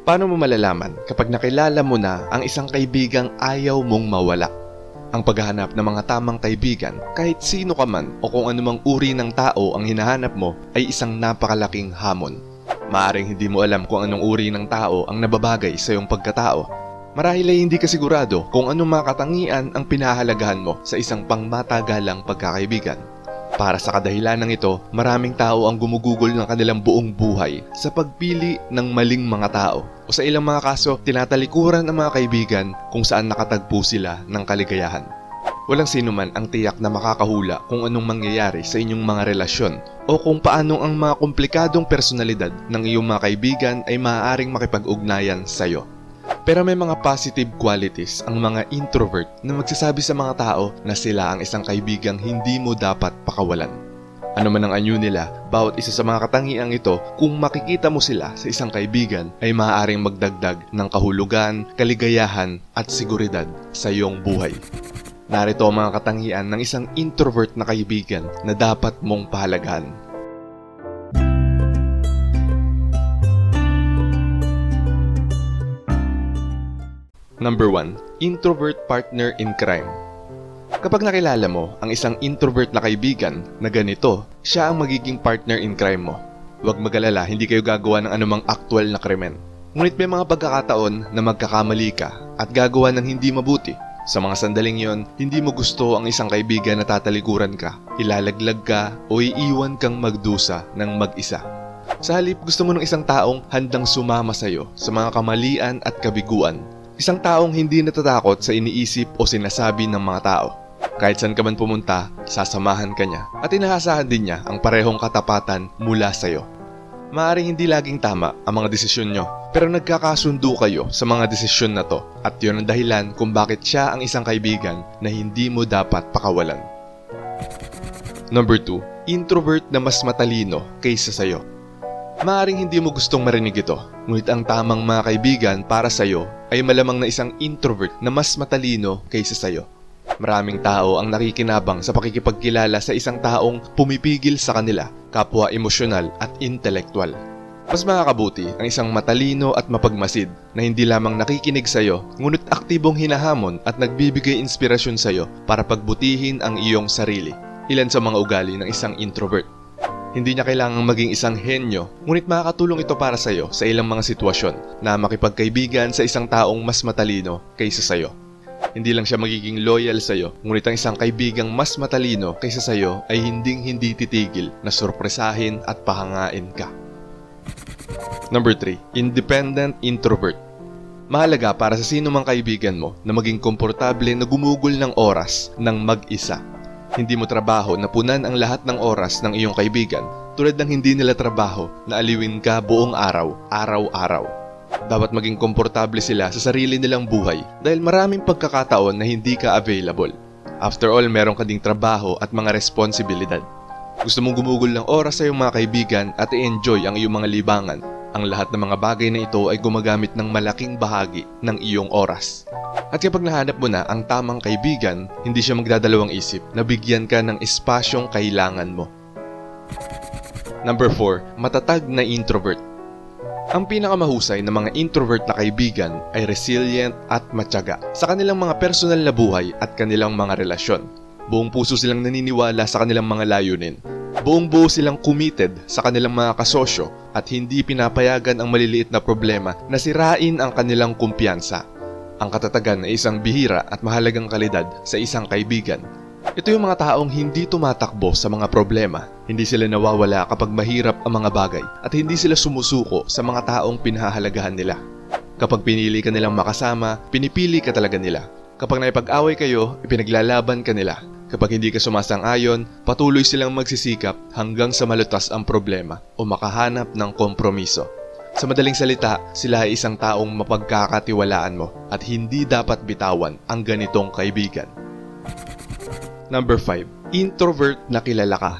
Paano mo malalaman kapag nakilala mo na ang isang kaibigang ayaw mong mawala? Ang paghahanap ng mga tamang kaibigan, kahit sino ka man o kung anumang uri ng tao ang hinahanap mo ay isang napakalaking hamon. Maaring hindi mo alam kung anong uri ng tao ang nababagay sa iyong pagkatao. Marahil ay hindi ka sigurado kung anong mga katangian ang pinahalagahan mo sa isang pangmatagalang pagkakaibigan. Para sa kadahilan ng ito, maraming tao ang gumugugol ng kanilang buong buhay sa pagpili ng maling mga tao. O sa ilang mga kaso, tinatalikuran ang mga kaibigan kung saan nakatagpo sila ng kaligayahan. Walang sino man ang tiyak na makakahula kung anong mangyayari sa inyong mga relasyon o kung paanong ang mga komplikadong personalidad ng iyong mga kaibigan ay maaaring makipag-ugnayan sa iyo. Pero may mga positive qualities ang mga introvert na magsasabi sa mga tao na sila ang isang kaibigang hindi mo dapat pakawalan. Ano man ang anyo nila, bawat isa sa mga katangiang ito, kung makikita mo sila sa isang kaibigan, ay maaaring magdagdag ng kahulugan, kaligayahan at seguridad sa iyong buhay. Narito ang mga katangian ng isang introvert na kaibigan na dapat mong pahalagahan. Number 1. Introvert partner in crime. Kapag nakilala mo ang isang introvert na kaibigan na ganito, siya ang magiging partner in crime mo. Huwag magalala, hindi kayo gagawa ng anumang aktwal na krimen. Ngunit may mga pagkakataon na magkakamali ka at gagawa ng hindi mabuti. Sa mga sandaling yon, hindi mo gusto ang isang kaibigan na tatalikuran ka, ilalaglag ka o iiwan kang magdusa ng mag-isa. Sa halip, gusto mo ng isang taong handang sumama sa'yo sa mga kamalian at kabiguan Isang taong hindi natatakot sa iniisip o sinasabi ng mga tao. Kahit saan ka man pumunta, sasamahan ka niya at inaasahan din niya ang parehong katapatan mula sa iyo. Maaring hindi laging tama ang mga desisyon nyo, pero nagkakasundo kayo sa mga desisyon na to at yun ang dahilan kung bakit siya ang isang kaibigan na hindi mo dapat pakawalan. Number 2. Introvert na mas matalino kaysa sa'yo. Maaring hindi mo gustong marinig ito, ngunit ang tamang mga kaibigan para sa'yo ay malamang na isang introvert na mas matalino kaysa sa'yo. Maraming tao ang nakikinabang sa pakikipagkilala sa isang taong pumipigil sa kanila, kapwa emosyonal at intelektual. Mas makakabuti ang isang matalino at mapagmasid na hindi lamang nakikinig sa'yo, ngunit aktibong hinahamon at nagbibigay inspirasyon sa'yo para pagbutihin ang iyong sarili. Ilan sa mga ugali ng isang introvert. Hindi niya kailangang maging isang henyo, ngunit makakatulong ito para sa iyo sa ilang mga sitwasyon na makipagkaibigan sa isang taong mas matalino kaysa sa iyo. Hindi lang siya magiging loyal sa iyo, ngunit ang isang kaibigang mas matalino kaysa sa iyo ay hinding hindi titigil na sorpresahin at pahangain ka. Number 3. Independent Introvert Mahalaga para sa sino mang kaibigan mo na maging komportable na gumugol ng oras ng mag-isa hindi mo trabaho na punan ang lahat ng oras ng iyong kaibigan tulad ng hindi nila trabaho na aliwin ka buong araw, araw-araw. Dapat maging komportable sila sa sarili nilang buhay dahil maraming pagkakataon na hindi ka available. After all, meron ka ding trabaho at mga responsibilidad. Gusto mong gumugol ng oras sa iyong mga kaibigan at i-enjoy ang iyong mga libangan. Ang lahat ng mga bagay na ito ay gumagamit ng malaking bahagi ng iyong oras. At kapag nahanap mo na ang tamang kaibigan, hindi siya magdadalawang isip na bigyan ka ng espasyong kailangan mo. Number 4. Matatag na introvert. Ang pinakamahusay ng mga introvert na kaibigan ay resilient at matyaga sa kanilang mga personal na buhay at kanilang mga relasyon. Buong puso silang naniniwala sa kanilang mga layunin. Buong buo silang committed sa kanilang mga kasosyo at hindi pinapayagan ang maliliit na problema na sirain ang kanilang kumpiyansa ang katatagan ay isang bihira at mahalagang kalidad sa isang kaibigan. Ito yung mga taong hindi tumatakbo sa mga problema. Hindi sila nawawala kapag mahirap ang mga bagay at hindi sila sumusuko sa mga taong pinahahalagahan nila. Kapag pinili ka nilang makasama, pinipili ka talaga nila. Kapag naipag-away kayo, ipinaglalaban ka nila. Kapag hindi ka sumasang-ayon, patuloy silang magsisikap hanggang sa malutas ang problema o makahanap ng kompromiso. Sa madaling salita, sila ay isang taong mapagkakatiwalaan mo at hindi dapat bitawan ang ganitong kaibigan. Number 5. Introvert na kilala ka.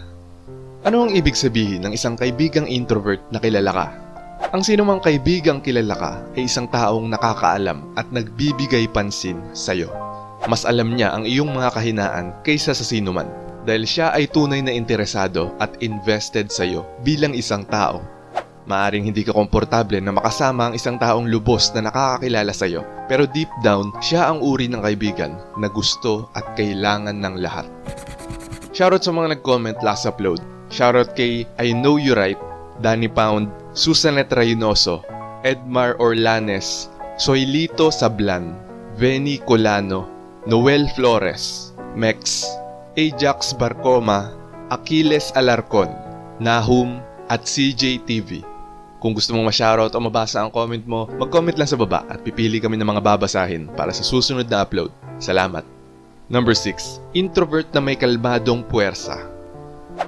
Ano ang ibig sabihin ng isang kaibigang introvert na kilala ka? Ang sinumang kaibigang kilala ka ay isang taong nakakaalam at nagbibigay pansin sa'yo. Mas alam niya ang iyong mga kahinaan kaysa sa sinuman dahil siya ay tunay na interesado at invested sa'yo bilang isang tao Maaring hindi ka komportable na makasama ang isang taong lubos na nakakakilala sa'yo. Pero deep down, siya ang uri ng kaibigan na gusto at kailangan ng lahat. Shoutout sa mga nag-comment last upload. Shoutout kay I Know You Right, Danny Pound, Susanet Reynoso, Edmar Orlanes, Soylito Sablan, Benny Colano, Noel Flores, Mex, Ajax Barcoma, Aquiles Alarcon, Nahum, at CJ TV. Kung gusto mong ma-shoutout o mabasa ang comment mo, mag-comment lang sa baba at pipili kami ng mga babasahin para sa susunod na upload. Salamat! Number 6. Introvert na may kalmadong puwersa.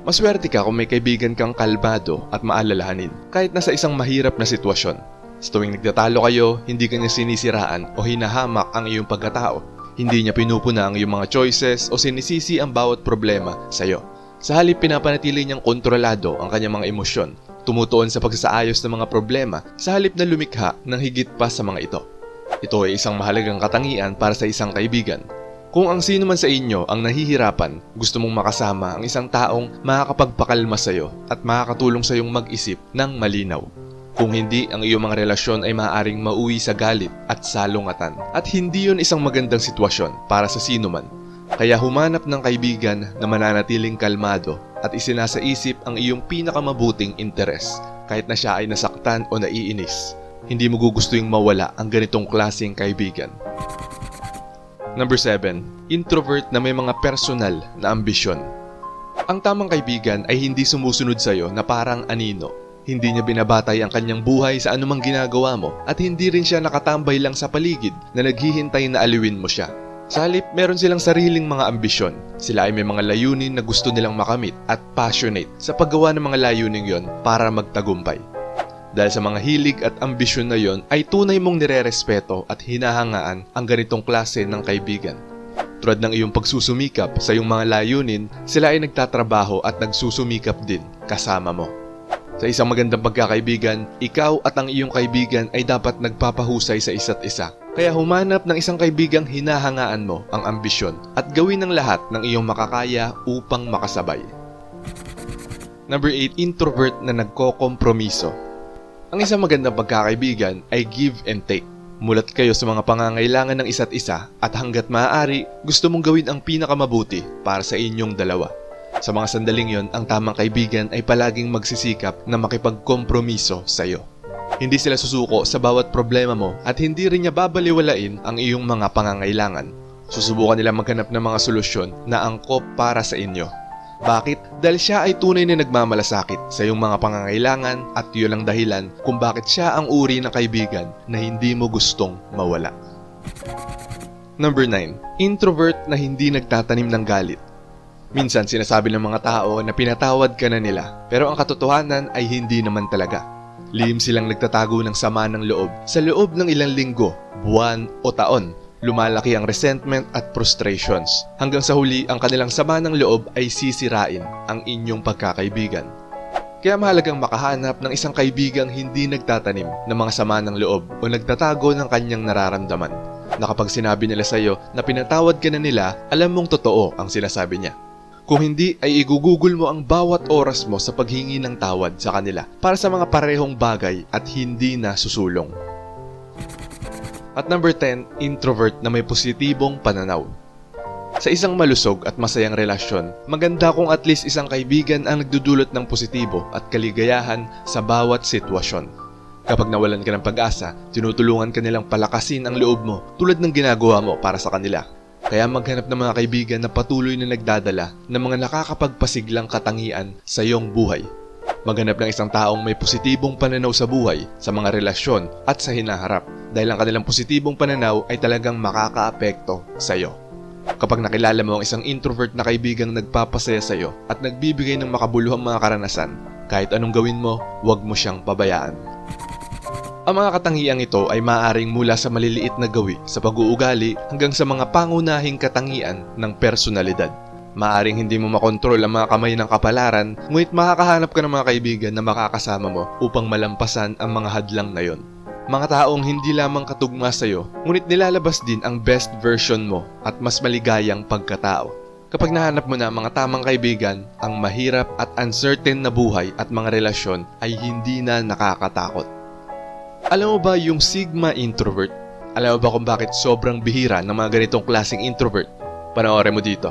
Maswerte ka kung may kaibigan kang kalmado at maalalahanin kahit nasa isang mahirap na sitwasyon. Sa tuwing nagtatalo kayo, hindi kanya sinisiraan o hinahamak ang iyong pagkatao. Hindi niya pinupuna ang iyong mga choices o sinisisi ang bawat problema sa iyo. Sa halip pinapanatili niyang kontrolado ang kanyang mga emosyon, tumutuon sa pagsasaayos ng mga problema sa halip na lumikha ng higit pa sa mga ito. Ito ay isang mahalagang katangian para sa isang kaibigan. Kung ang sino man sa inyo ang nahihirapan, gusto mong makasama ang isang taong makakapagpakalma sa iyo at makakatulong sa iyong mag-isip ng malinaw. Kung hindi, ang iyong mga relasyon ay maaaring mauwi sa galit at salungatan. At hindi yon isang magandang sitwasyon para sa sino man. Kaya humanap ng kaibigan na mananatiling kalmado at isinasaisip ang iyong pinakamabuting interes kahit na siya ay nasaktan o naiinis. Hindi mo gugustuhin mawala ang ganitong klaseng kaibigan. Number 7. Introvert na may mga personal na ambisyon. Ang tamang kaibigan ay hindi sumusunod sa iyo na parang anino. Hindi niya binabatay ang kanyang buhay sa anumang ginagawa mo at hindi rin siya nakatambay lang sa paligid na naghihintay na aliwin mo siya. Sa halip, meron silang sariling mga ambisyon. Sila ay may mga layunin na gusto nilang makamit at passionate sa paggawa ng mga layunin yon para magtagumpay. Dahil sa mga hilig at ambisyon na yon ay tunay mong nirerespeto at hinahangaan ang ganitong klase ng kaibigan. Tulad ng iyong pagsusumikap sa iyong mga layunin, sila ay nagtatrabaho at nagsusumikap din kasama mo. Sa isang magandang pagkakaibigan, ikaw at ang iyong kaibigan ay dapat nagpapahusay sa isa't isa. Kaya humanap ng isang kaibigang hinahangaan mo ang ambisyon at gawin ng lahat ng iyong makakaya upang makasabay. Number 8. Introvert na nagkokompromiso. Ang isang magandang pagkakaibigan ay give and take. Mulat kayo sa mga pangangailangan ng isa't isa at hanggat maaari, gusto mong gawin ang pinakamabuti para sa inyong dalawa. Sa mga sandaling yon, ang tamang kaibigan ay palaging magsisikap na makipagkompromiso sa iyo. Hindi sila susuko sa bawat problema mo at hindi rin niya babaliwalain ang iyong mga pangangailangan. Susubukan nila maghanap ng mga solusyon na angkop para sa inyo. Bakit? Dahil siya ay tunay na nagmamalasakit sa iyong mga pangangailangan at yun ang dahilan kung bakit siya ang uri ng kaibigan na hindi mo gustong mawala. Number 9. Introvert na hindi nagtatanim ng galit. Minsan sinasabi ng mga tao na pinatawad ka na nila pero ang katotohanan ay hindi naman talaga. Lihim silang nagtatago ng sama ng loob sa loob ng ilang linggo, buwan o taon lumalaki ang resentment at frustrations. Hanggang sa huli, ang kanilang sama ng loob ay sisirain ang inyong pagkakaibigan. Kaya mahalagang makahanap ng isang kaibigang hindi nagtatanim ng mga sama ng loob o nagtatago ng kanyang nararamdaman. Na sinabi nila sa iyo na pinatawad ka na nila, alam mong totoo ang sinasabi niya. Kung hindi ay igugugol mo ang bawat oras mo sa paghingi ng tawad sa kanila para sa mga parehong bagay at hindi na susulong. At number 10, introvert na may positibong pananaw. Sa isang malusog at masayang relasyon, maganda kung at least isang kaibigan ang nagdudulot ng positibo at kaligayahan sa bawat sitwasyon. Kapag nawalan ka ng pag-asa, tinutulungan ka nilang palakasin ang loob mo tulad ng ginagawa mo para sa kanila. Kaya maghanap ng mga kaibigan na patuloy na nagdadala ng mga nakakapagpasiglang katangian sa iyong buhay. Maghanap ng isang taong may positibong pananaw sa buhay, sa mga relasyon at sa hinaharap dahil ang kanilang positibong pananaw ay talagang makakaapekto sa iyo. Kapag nakilala mo ang isang introvert na kaibigang nagpapasaya sa iyo at nagbibigay ng makabuluhang mga karanasan, kahit anong gawin mo, huwag mo siyang pabayaan. Ang mga katangiang ito ay maaaring mula sa maliliit na gawi sa pag-uugali hanggang sa mga pangunahing katangian ng personalidad. Maaring hindi mo makontrol ang mga kamay ng kapalaran, ngunit makakahanap ka ng mga kaibigan na makakasama mo upang malampasan ang mga hadlang na yon. Mga taong hindi lamang katugma sa iyo, ngunit nilalabas din ang best version mo at mas maligayang pagkatao. Kapag nahanap mo na ang mga tamang kaibigan, ang mahirap at uncertain na buhay at mga relasyon ay hindi na nakakatakot. Alam mo ba yung Sigma Introvert? Alam mo ba kung bakit sobrang bihira ng mga ganitong klaseng introvert? Panoorin mo dito.